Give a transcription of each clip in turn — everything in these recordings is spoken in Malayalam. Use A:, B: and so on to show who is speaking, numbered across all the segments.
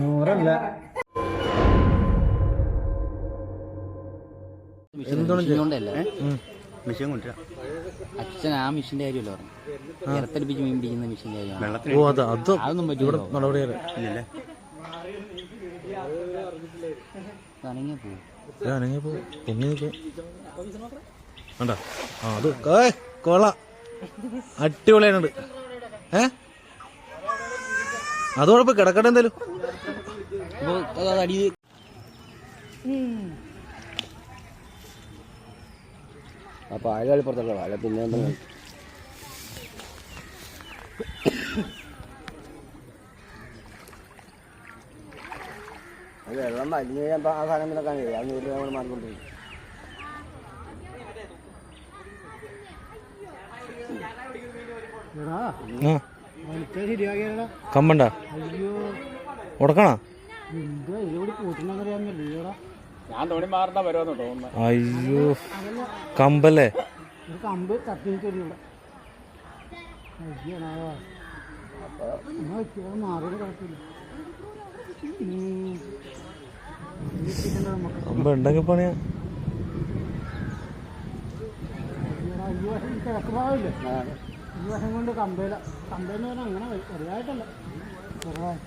A: നൂറല്ല. മിഷൻ കൊണ്ടുവരാം.
B: അച്ഛൻ ആ മിഷന്റെ കാര്യമല്ല പറഞ്ഞു? ഇറത്തടിപ്പിച്ച് മീൻ പിടിക്കുന്ന മിഷന്റെ കാര്യമാണ്
C: ഓ അത് അത്
B: അതൊന്നും
C: ഇവിടെ
B: പറ്റില്ല
C: നടപടിയല്ല?
A: ഇല്ലല്ലേ?
B: അനങ്ങിയ പോകും
C: ഞാനെങ്ങനെ പോ. പൊങ്ങി നിൽക്കേ. വേണ്ട ആ അത് കൊള അടിപൊളിയായിട്ടുണ്ട്. ഏ? അതോടൊപ്പം കിടക്കട്ടെ എന്തായാലും.
B: അത്
A: അപ്പൊ അയാൾ പുറത്തുള്ള അല്ല പിന്നെ വെള്ളം വലിഞ്ഞു കഴിഞ്ഞാൽ ആ സാധനം പിന്നെ കാണില്ല ആ നമ്മൾ മാറിക്കൊണ്ടിരിക്കും
C: ആ കമ്പണ്ട ഉടക്കണ
A: എന്തോ ഇതിലൂടെ കൂട്ടണമെന്നറിയാമല്ലോ
D: ഞാൻ തോണി മാറുന്ന വരുമെന്ന് തോന്നുന്നു.
C: അയ്യോ കമ്പല്ലേ?
A: കമ്പ്
C: ഉണ്ടെങ്കിൽ പണിയാ?
A: അയ്യോ വർഷം ഈ വർഷം കൊണ്ട് കമ്പയില കമ്പയെന്ന് പറഞ്ഞാൽ അങ്ങനെ ചെറുതായിട്ടല്ല. ചെറുതായി.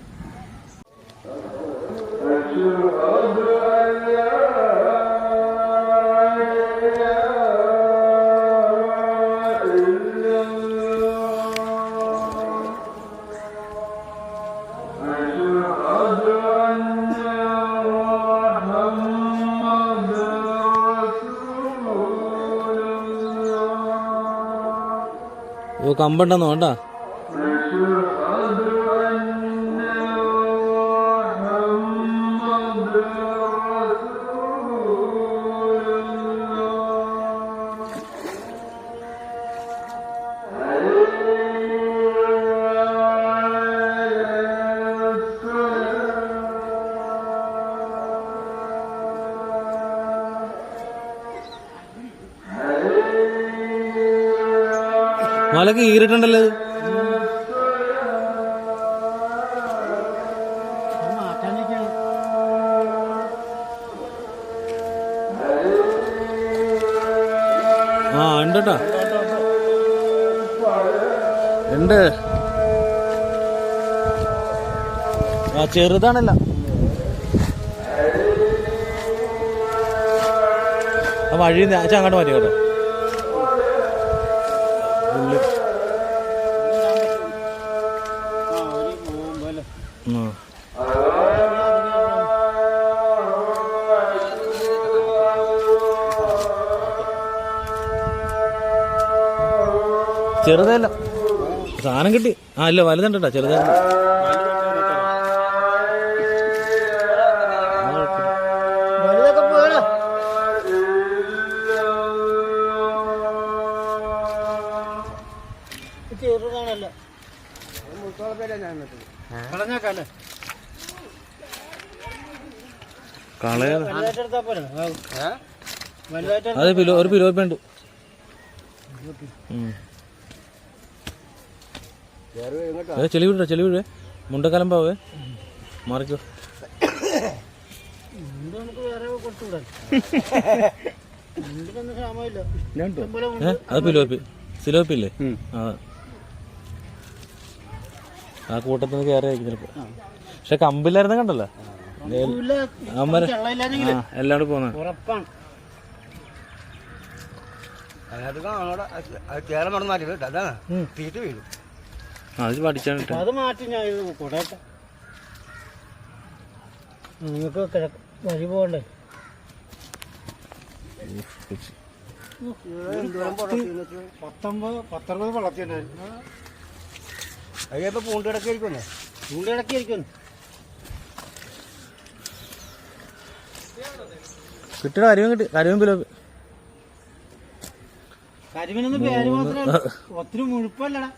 C: ഓ കമ്പുണ്ടെന്നോ വേണ്ട മലക്ക്
A: കീറിട്ടുണ്ടല്ലേ
C: ആ ഉണ്ട് ഉണ്ട്. ആ ചെറുതാണല്ല. വഴി അങ്ങോട്ട് മാറ്റി കേട്ടോ ചെറുതല്ല. സാധനം കിട്ടി. ആ ഇല്ല വലുതണ്ടാ കേട്ടോ ചെറുതല്ല.
A: വലുതൊക്കെ പോയാലോ ചെറുതാണല്ലോ.
C: അത് പിലോ ഒരു പിലോ ഉണ്ട് ചെളി വിടോ ചെളി വിടേ. മുണ്ടക്കാലം പാവേ. മാറിക്കോ. അത് പിലോപ്പി. സിലോപ്പി ഇല്ലേ ആ. ആ കൂട്ടത്തിൽ നിന്ന് ചിലപ്പോ. പക്ഷെ കമ്പില്ലായിരുന്നു കണ്ടല്ലോ. അമ്മ പോന്ന. അത് പഠിച്ചാണ്
A: അത് മാറ്റി ഞാൻ നിങ്ങൾക്ക് വഴി പോകണ്ടേ? പത്തൊമ്പത് പത്തൊമ്പത് വളർത്തിണ്ടായിരുന്നു
E: അതിപ്പോ പൂണ്ട് കിടക്കായിരിക്കുന്നേ
A: പൂണ്ട് ഇടക്കിയിരിക്കുന്നു
C: കിട്ടണ കരിമീൻ കിട്ടി കരിവും പിലോപ്പി
A: കരിമീനൊന്നും പേര് മാത്രമല്ല ഒത്തിരി മുഴുപ്പല്ലടാ.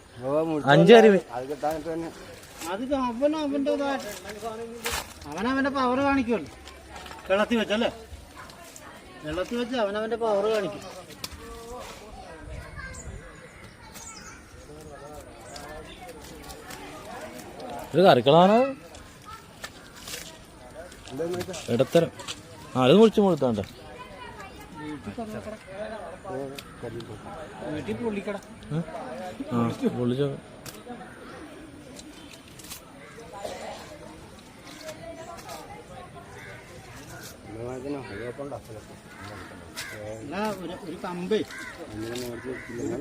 C: അഞ്ച് കരിമീൻ
E: അത് കിട്ടാൻ തന്നെ.
A: അത് അവൻ അവന്റെ അവൻ പവർ കാണിക്കുമല്ലോ വെള്ളത്തിൽ വെച്ചല്ലേ? വെള്ളത്തിൽ വെച്ച് അവനവന്റെ പവർ കാണിക്കും.
C: ഒരു കറിക്കളാണ്. ഇടത്തരം ആ അത് മുറിച്ച് മുഴുത്താണ്ട. പൊള്ളിച്ചോ
A: ഒരു കമ്പേ.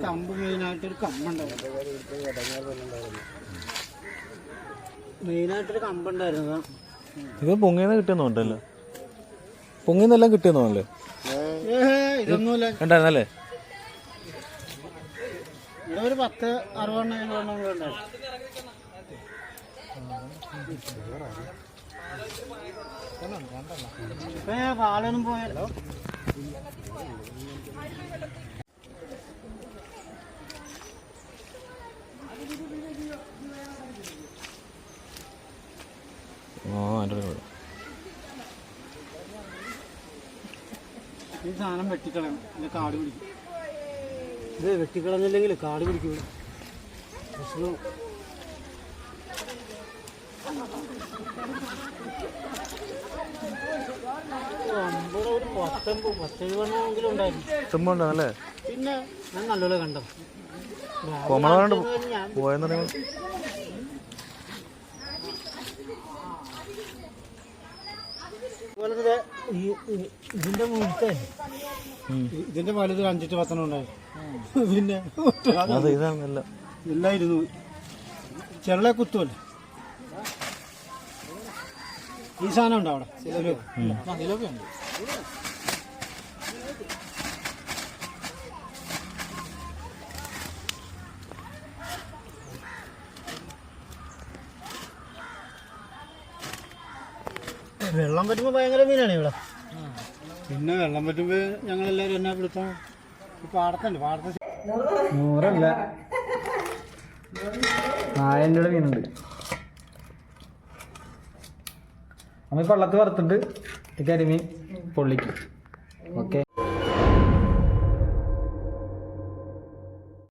A: കമ്പ് മെയിനായിട്ട് ഒരു കമ്പുണ്ടായിരുന്നു മെയിനായിട്ടൊരു കമ്പുണ്ടായിരുന്നു
C: ഇത് പൊങ്ങിന്ന് കിട്ടുന്നുണ്ടല്ലോ പൊങ്ങിന്നെല്ലാം കിട്ടിയെന്നോല്ലേ
A: ഏഹ് ഇതൊന്നുമില്ല.
C: ഉണ്ടായിരുന്നല്ലേ
A: ഇവിടെ ഒരു പത്ത് അറുപതെണ്ണം എഴുപതെണ്ണം കൂടെ ഉണ്ടായിരുന്നു പാലൊന്നും പോയല്ലോ
C: ആ എന്റെ കൂടെ
A: ഈ സാധനം വെട്ടിക്കളയണം ഇതിന്റെ കാട് പിടിക്കും. ഇത് വെട്ടിക്കളഞ്ഞില്ലെങ്കിൽ കാട് പിടിക്കും പ്രശ്നം. പിന്നെ ഞാൻ നല്ലപോലെ കണ്ടത്
C: കോമണാണ്ട്
A: ഞാൻ അതുപോലെ ഈ ഈ- ഇതിന്റെ മുഴുത്തെ ഇതിന്റെ വലുത് അഞ്ചെട്ട് പത്തെണ്ണം ഉണ്ടായിരുന്നു പിന്നെ ഇല്ലായിരുന്നു. ചെറുളെ കുത്തുമല്ല ഈ സാധനം ഉണ്ടോ അവിടെ? വെള്ളം പറ്റുമ്പോ ഭയങ്കര മീനാണ് ഇവിടെ. പിന്നെ വെള്ളം പറ്റുമ്പോ ഞങ്ങളെല്ലാരും എന്നാ പിടുത്തം ഈ പാടത്തുണ്ട് പാടത്ത്
F: നൂറല്ല. ആയിരം രൂപ മീനുണ്ട്. നമ്മൾ പള്ളത്ത് വറുത്തിട്ട് ഈ കരിമീൻ പൊള്ളിക്കും. ഓക്കെ.